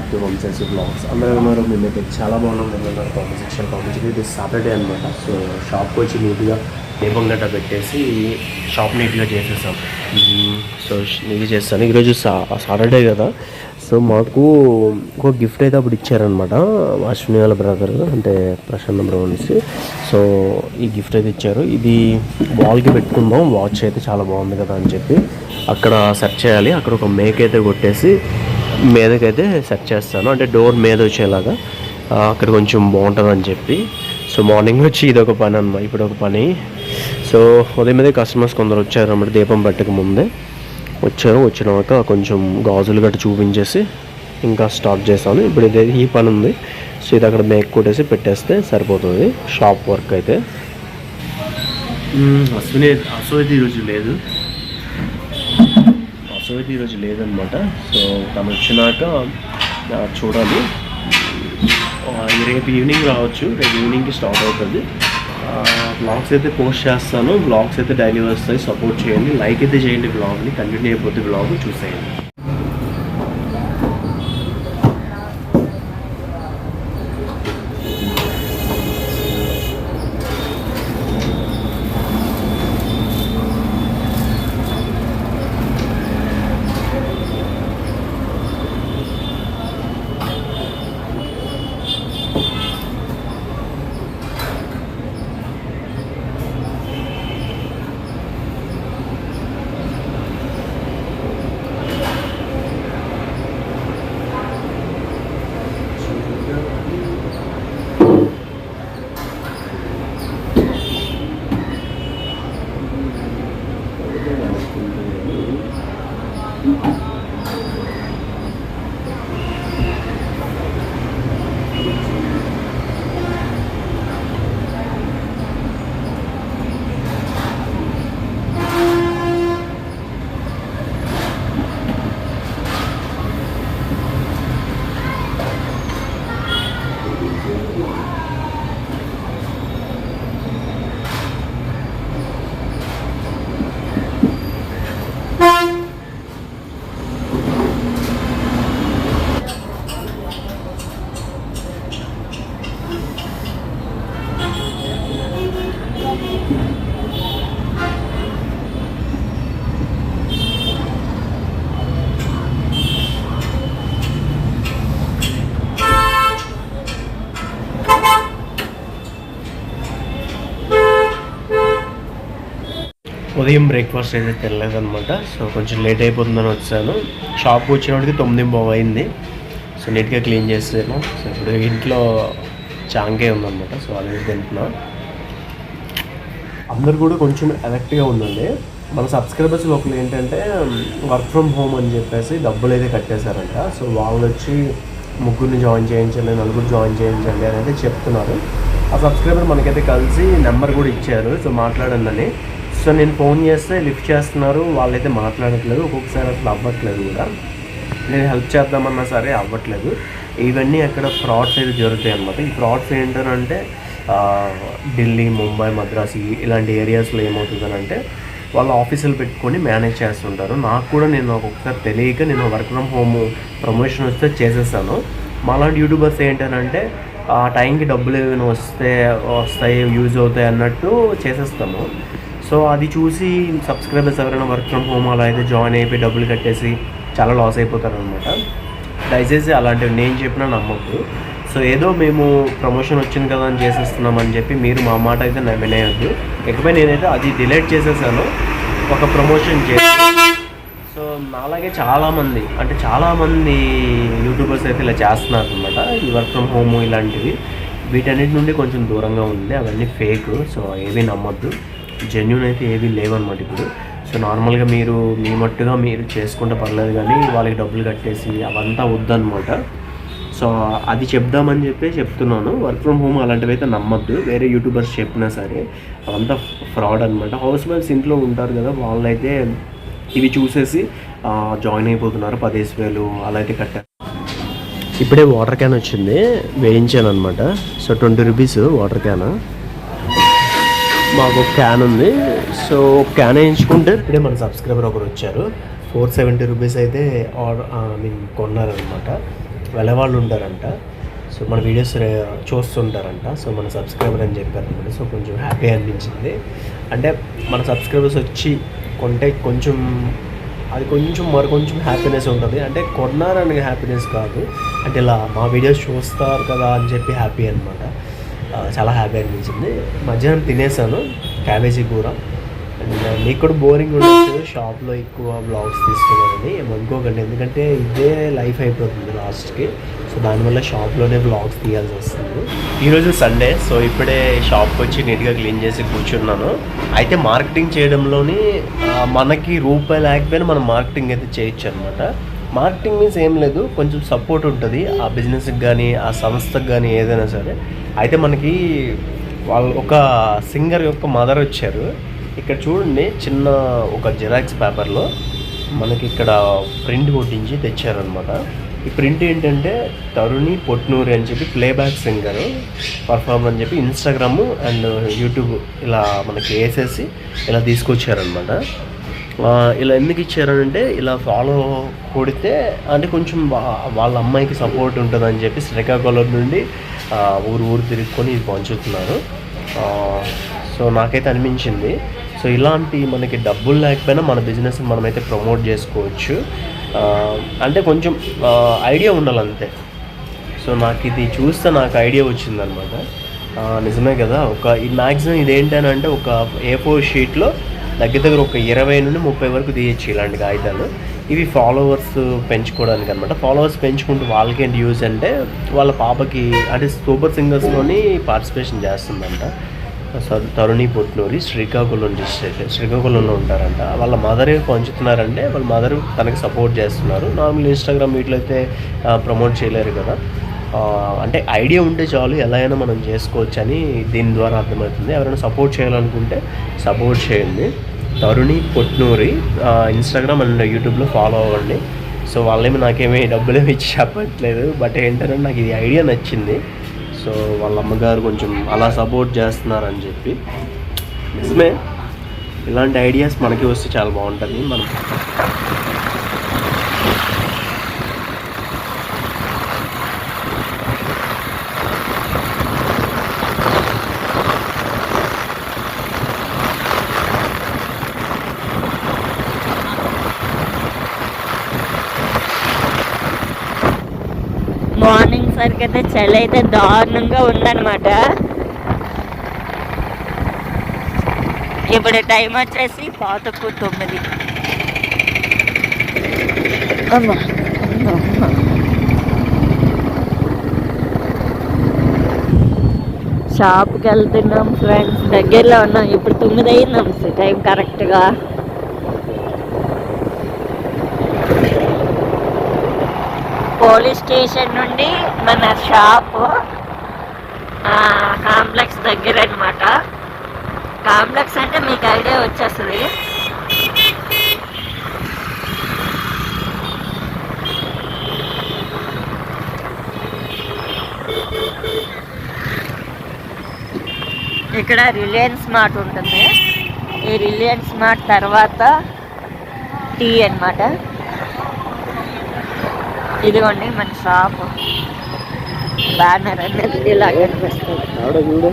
Back to home sense blogs అందరూ ఉన్నారు మేమైతే చాలా బాగున్నాం ఉన్నారు కామెంట్ సెక్షన్ కామెంట్ ఇది సాటర్డే అనమాట సో షాప్కి వచ్చి నీట్గా దీపం గట్ట పెట్టేసి షాప్ నీట్గా చేసేసాం. సో నీట్గా చేస్తాను. ఈరోజు సా సాటర్డే కదా. సో మాకు ఒక గిఫ్ట్ అయితే అప్పుడు ఇచ్చారనమాట అశ్విని వాళ్ళ బ్రదర్ అంటే ప్రశాంత్ బ్రో అనేసి సో ఈ గిఫ్ట్ అయితే ఇచ్చారు. ఇది వాల్కి పెట్టుకుందాం. వాచ్ అయితే చాలా బాగుంది కదా అని చెప్పి అక్కడ సెర్చ్ చేయాలి. అక్కడ ఒక మేక్ అయితే కొట్టేసి మీదకైతే సెట్ చేస్తాను. అంటే డోర్ మీద వచ్చేలాగా అక్కడ కొంచెం బాగుంటుంది అని చెప్పి. సో మార్నింగ్ వచ్చి ఇది ఒక పని అన్నమాట ఇప్పుడు ఒక పని. సో ఉదయం మీద కస్టమర్స్ కొందరు వచ్చారు అన్నమాట దీపం పెట్టక ముందే. వచ్చారు వచ్చినాక కొంచెం గాజులు గట్ట చూపించేసి ఇంకా స్టార్ట్ చేస్తాను. ఇప్పుడు ఇది ఈ పని ఉంది. సో ఇది అక్కడ మేక్ కొట్టేసి పెట్టేస్తే సరిపోతుంది. షాప్ వర్క్ అయితే. అసలు అశ్విని అశ్వతి ఈరోజు లేదు. అశ్వతి ఈరోజు లేదనమాట. సో తను వచ్చినాక చూడాలి. రేపు ఈవినింగ్ రావచ్చు. రేపు ఈవినింగ్కి స్టార్ట్ అవుతుంది. బ్లాగ్స్ అయితే పోస్ట్ చేస్తాను. బ్లాగ్స్ అయితే డైలీ వస్తాయి. సపోర్ట్ చేయండి. లైక్ అయితే చేయండి బ్లాగ్ని. కంటిన్యూ అయిపోతే బ్లాగ్ చూసేయండి. ఉదయం బ్రేక్ఫాస్ట్ అయితే తినలేదన్నమాట. సో కొంచెం లేట్ అయిపోతుందని వచ్చాను. షాప్కి వచ్చినప్పటికి తొమ్మిది బాగు అయింది సో నీట్గా క్లీన్ చేసాను సో ఇప్పుడు ఇంట్లో చాంకే ఉందన్నమాట. సో అది తింటున్నా. అందరు కూడా కొంచెం ఎలక్ట్గా ఉందండి మన సబ్స్క్రైబర్స్ లోపల ఏంటంటే వర్క్ ఫ్రమ్ హోమ్ అని చెప్పేసి డబ్బులు అయితే కట్టేశారంట. సో వాళ్ళు వచ్చి ముగ్గురిని జాయిన్ చేయించండి నలుగురు జాయిన్ చేయించండి అని అయితే చెప్తున్నారు. ఆ సబ్స్క్రైబర్ మనకైతే కలిసి నెంబర్ కూడా ఇచ్చారు. సో మాట్లాడండి సో నేను ఫోన్ చేస్తే లిఫ్ట్ చేస్తున్నారు. వాళ్ళైతే మాట్లాడట్లేదు. ఒక్కొక్కసారి అసలు అవ్వట్లేదు కూడా. నేను హెల్ప్ చేద్దామన్నా సరే అవ్వట్లేదు. ఇవన్నీ అక్కడ ఫ్రాడ్స్ అయితే జరుగుతాయి అనమాట ఈ ఫ్రాడ్స్ ఏంటంటే ఢిల్లీ ముంబై మద్రాస్ ఇలాంటి ఏరియాస్లో ఏమవుతుందనంటే వాళ్ళు వాళ్ళ ఆఫీసులు పెట్టుకొని మేనేజ్ చేస్తుంటారు. నాకు కూడా నేను ఒక్కొక్కసారి తెలియక నేను వర్క్ ఫ్రమ్ హోమ్ ప్రమోషన్ వస్తే చేసేస్తాను. మాలాంటి యూట్యూబర్స్ ఏంటంటే ఆ టైంకి డబ్బులు ఏమైనా వస్తే వస్తాయి యూజ్ అవుతాయి అన్నట్టు చేసేస్తాము సో అది చూసి సబ్స్క్రైబర్స్ ఎవరైనా వర్క్ ఫ్రమ్ హోమ్ అలా అయితే జాయిన్ అయిపోయి డబ్బులు కట్టేసి చాలా లాస్ అయిపోతారు అనమాట దయచేసి అలాంటివి నేను చెప్పినా నమ్మద్దు. సో ఏదో మేము ప్రమోషన్ వచ్చింది కదా అని చేసేస్తున్నాం అని చెప్పి మీరు మా మాట అయితే నేను వినేయద్దు ఇకపై నేనైతే అది డిలేట్ చేసేసాను. ఒక ప్రమోషన్ చేసి సో నాలాగే చాలామంది అంటే చాలామంది యూట్యూబర్స్ అయితే ఇలా చేస్తున్నారు అనమాట ఈ వర్క్ ఫ్రమ్ హోమ్ ఇలాంటివి. వీటన్నిటి నుండి కొంచెం దూరంగా ఉంది. అవన్నీ ఫేక్ సో ఏవి నమ్మొద్దు. జెన్యున్ అయితే ఏవి లేవన్నమాట ఇప్పుడు. సో నార్మల్గా మీరు మీ మట్టుగా మీరు చేసుకుంటే పర్లేదు కానీ వాళ్ళకి డబ్బులు కట్టేసి అవంతా వద్దన్నమాట. సో అది చెప్దామని చెప్పి చెప్తున్నాను. వర్క్ ఫ్రమ్ హోమ్ అలాంటివి అయితే నమ్మద్దు. వేరే యూట్యూబర్స్ చెప్పినా సరే అవంతా ఫ్రాడ్ అనమాట హౌస్ వైఫ్స్ ఇంట్లో ఉంటారు కదా వాళ్ళైతే ఇవి చూసేసి జాయిన్ అయిపోతున్నారు. పదేసి వేలు అలా అయితే కట్టారు. ఇప్పుడే వాటర్ క్యాన్ వచ్చింది. వేయించాను అనమాట so twenty rupees water can మాకు ఒక క్యాన్ ఉంది. సో క్యాన్ వేయించుకుంటే ఇప్పుడే మన సబ్స్క్రైబర్ ఒకరు వచ్చారు. ఫోర్ సెవెంటీ రూపీస్ అయితే ఆర్డర్ ఐ మీన్ కొన్నారనమాట వెళ్ళే వాళ్ళు ఉంటారంట. సో మన వీడియోస్ చూస్తుంటారంట. సో మన సబ్స్క్రైబర్ అని చెప్పారనమాట సో కొంచెం హ్యాపీ అనిపించింది. అంటే మన సబ్స్క్రైబర్స్ వచ్చి కొంటే కొంచెం అది కొంచెం మరి కొంచెం హ్యాపీనెస్ ఉంటుంది. అంటే కొన్నారని హ్యాపీనెస్ కాదు. అంటే ఇలా మా వీడియోస్ చూస్తారు కదా అని చెప్పి హ్యాపీ అనమాట చాలా హ్యాపీ అనిపించింది. మధ్యాహ్నం తినేసాను క్యాబేజీ కూర. అండ్ uh, మీకు కూడా బోరింగ్ ఉండొచ్చు షాప్లో ఎక్కువ బ్లాగ్స్ తీసుకున్నానని ఏమనుకోకండి ఎందుకంటే ఇదే లైఫ్ అయిపోతుంది లాస్ట్కి. సో దానివల్ల షాప్లోనే బ్లాగ్స్ తీయాల్సి వస్తుంది. ఈరోజు సండే సో ఇప్పుడే షాప్కి వచ్చి నీట్గా క్లీన్ చేసి కూర్చున్నాను. అయితే మార్కెటింగ్ చేయడంలోని మనకి రూపాయి లేకపోయినా మనం మార్కెటింగ్ అయితే చేయొచ్చు అనమాట మార్కెటింగ్ మీన్స్ ఏం లేదు కొంచెం సపోర్ట్ ఉంటుంది. ఆ బిజినెస్కి కానీ ఆ సంస్థకి కానీ ఏదైనా సరే. అయితే మనకి వాళ్ళు ఒక సింగర్ యొక్క మదర్ వచ్చారు. ఇక్కడ చూడండి చిన్న ఒక జిరాక్స్ పేపర్లో మనకి ఇక్కడ ప్రింట్ కొట్టించి తెచ్చారనమాట ఈ ప్రింట్ ఏంటంటే తరుణి పొట్నూరి అని చెప్పి ప్లేబ్యాక్ సింగర్ పర్ఫార్మ్ అని చెప్పి ఇన్స్టాగ్రామ్ అండ్ యూట్యూబ్ ఇలా మనకి వేసేసి ఇలా తీసుకొచ్చారనమాట ఇలా ఎందుకు ఇచ్చారంటే ఇలా ఫాలో కొడితే అంటే కొంచెం వాళ్ళ అమ్మాయికి సపోర్ట్ ఉంటుందని చెప్పి శ్రీకాకుళం నుండి ఊరు ఊరు తిరుక్కొని ఇది పంచుతున్నారు సో నాకైతే అనిపించింది. సో ఇలాంటి మనకి డబ్బులు లేకపోయినా మన బిజినెస్ మనమైతే ప్రమోట్ చేసుకోవచ్చు. అంటే కొంచెం ఐడియా ఉండాలి అంతే సో నాకు ఇది చూస్తే నాకు ఐడియా వచ్చిందనమాట. నిజమే కదా ఒక ఈ మ్యాక్సిమం ఇదేంటని అంటే ఒక ఏ ఫోర్ షీట్లో దగ్గర దగ్గర ఒక ఇరవై నుండి ముప్పై వరకు తీయచ్చు ఇలాంటి కాగితాలు. ఇవి ఫాలోవర్స్ పెంచుకోవడానికి అనమాట ఫాలోవర్స్ పెంచుకుంటూ వాళ్ళకేంటి యూజ్ అంటే వాళ్ళ పాపకి అంటే సూపర్ సింగర్స్లోని పార్టిసిపేషన్ చేస్తుందంట. సో తరుణి పుట్నూరి శ్రీకాకుళం డిస్ట్రిక్ట్ శ్రీకాకుళంలో ఉంటారంట. వాళ్ళ మదరే పంచుతున్నారంటే వాళ్ళ మదర్ తనకి సపోర్ట్ చేస్తున్నారు. నార్మల్ ఇన్స్టాగ్రామ్ వీటిలైతే ప్రమోట్ చేయలేరు కదా. అంటే ఐడియా ఉంటే చాలు ఎలా అయినా మనం చేసుకోవచ్చు అని దీని ద్వారా అర్థమవుతుంది. ఎవరైనా సపోర్ట్ చేయాలనుకుంటే సపోర్ట్ చేయండి. తరుణి పొట్నూరి ఇన్స్టాగ్రామ్ అండ్ యూట్యూబ్లో ఫాలో అవ్వండి. సో వాళ్ళేమి నాకేమీ డబ్బులు ఏమి ఇచ్చి చెప్పట్లేదు. బట్ ఏంటంటే నాకు ఇది ఐడియా నచ్చింది. సో వాళ్ళ అమ్మగారు కొంచెం అలా సపోర్ట్ చేస్తున్నారని చెప్పి. నిజమే. ఇలాంటి ఐడియాస్ మనకి వస్తే చాలా బాగుంటుంది. మనం మార్నింగ్ సరికి అయితే చలి అయితే దారుణంగా ఉందన్నమాట. ఇప్పుడు టైం వచ్చేసి పాతకు తొమ్మిది. షాప్కి వెళ్తున్నాం ఫ్రెండ్స్. దగ్గరలో ఉన్నాం. ఇప్పుడు తొమ్మిది అయిందాం టైం కరెక్ట్గా పోలీస్ స్టేషన్ నుండి మన షాప్ కాంప్లెక్స్ దగ్గర అనమాట కాంప్లెక్స్ అంటే మీకు ఐడియా వచ్చేస్తుంది. ఇక్కడ రిలయన్స్ మార్ట్ ఉంటుంది. ఈ రిలయన్స్ మార్ట్ తర్వాత టీ అన్నమాట. ఇదిగోండి మన షాప్. బ్యానర్ అనేది ఇలా కనిపిస్తుంది.